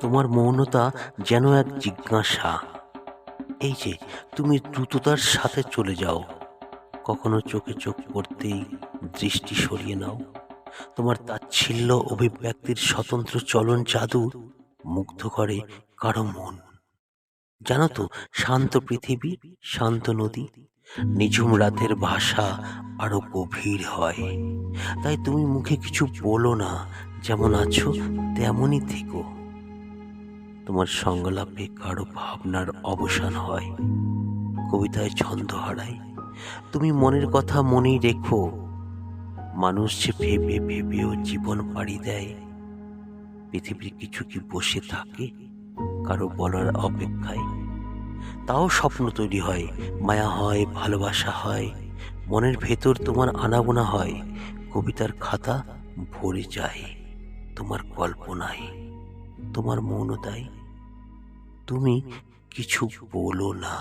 তোমার মৌনতা যেন এক জিজ্ঞাসা। এই যে, তুমি দ্রুততার সাথে চলে যাও। কখনো চোখে চোখ পড়তেই দৃষ্টি সরিয়ে নাও। তোমার তাচ্ছিল্য অভিব্যক্তির স্বতন্ত্র চলন জাদু মুগ্ধ করে কারও মন। জানো তো, শান্ত পৃথিবী, শান্ত নদী, নিঝুম রাতের ভাষা আরও গভীর হয়। তাই তুমি মুখে কিছু বলো না, যেমন আছো, তেমনই থেকো। তোমার সংলাপে কারও ভাবনার অবসান হয়। কবিতায় ছন্দ হারায়। তুমি মনের কথা মনেই রেখো। মানুষ যে ভেবে ভেবেও জীবন পাড়ি দেয়। পৃথিবীর কিছু কি বসে থাকে, কারও বলার অপেক্ষায়। তাও স্বপ্ন তৈরি হয়, মায়া হয়, ভালোবাসা হয়। মনের ভেতর তোমার আনাগোনা হয়। কবিতার খাতা ভরে যায়, তোমার কল্পনায়। তোমার মৌনতায় তুমি কিছু বলো না।